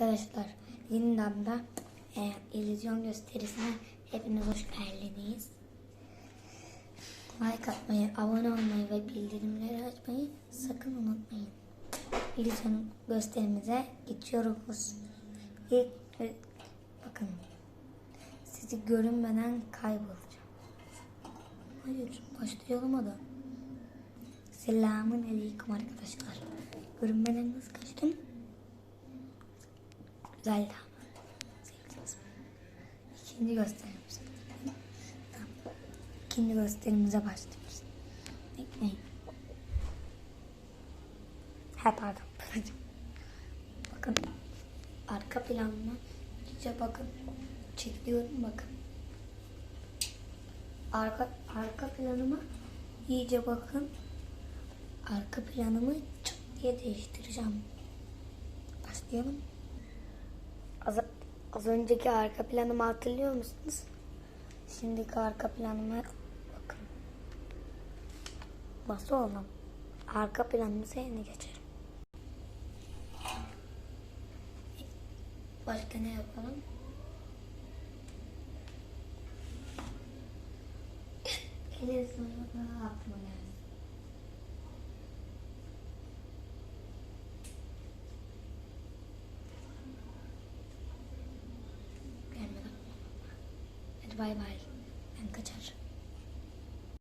Arkadaşlar yeniden de e, illüzyon gösterisine hepiniz hoş geldiniz. Like atmayı, abone olmayı ve bildirimleri açmayı sakın unutmayın. İllüzyon gösterimize geçiyoruz. İlk, e, bakın sizi görünmeden kaybolacağım. Hayır başlayalım hadi. Selamun aleyküm arkadaşlar. Görünmeden nasıl kaçtım? Güzel tamam. Sevdiniz mi? İkinci gösterimiz. Tamam. İkinci gösterimize başlıyoruz. Bekleyin. Ha pardon. bakın. Arka planına iyice bakın. Çekiyorum bakın. Arka, arka planıma iyice bakın. Arka planımı çıt diye değiştireceğim. Başlayalım. Az, az önceki arka planımı hatırlıyor musunuz? Şimdiki arka planıma bakın. Nasıl oğlum? Arka planımıza yeni geçelim. Başka ne yapalım? Sonunda aklıma geldi. Bye bye. And Cachar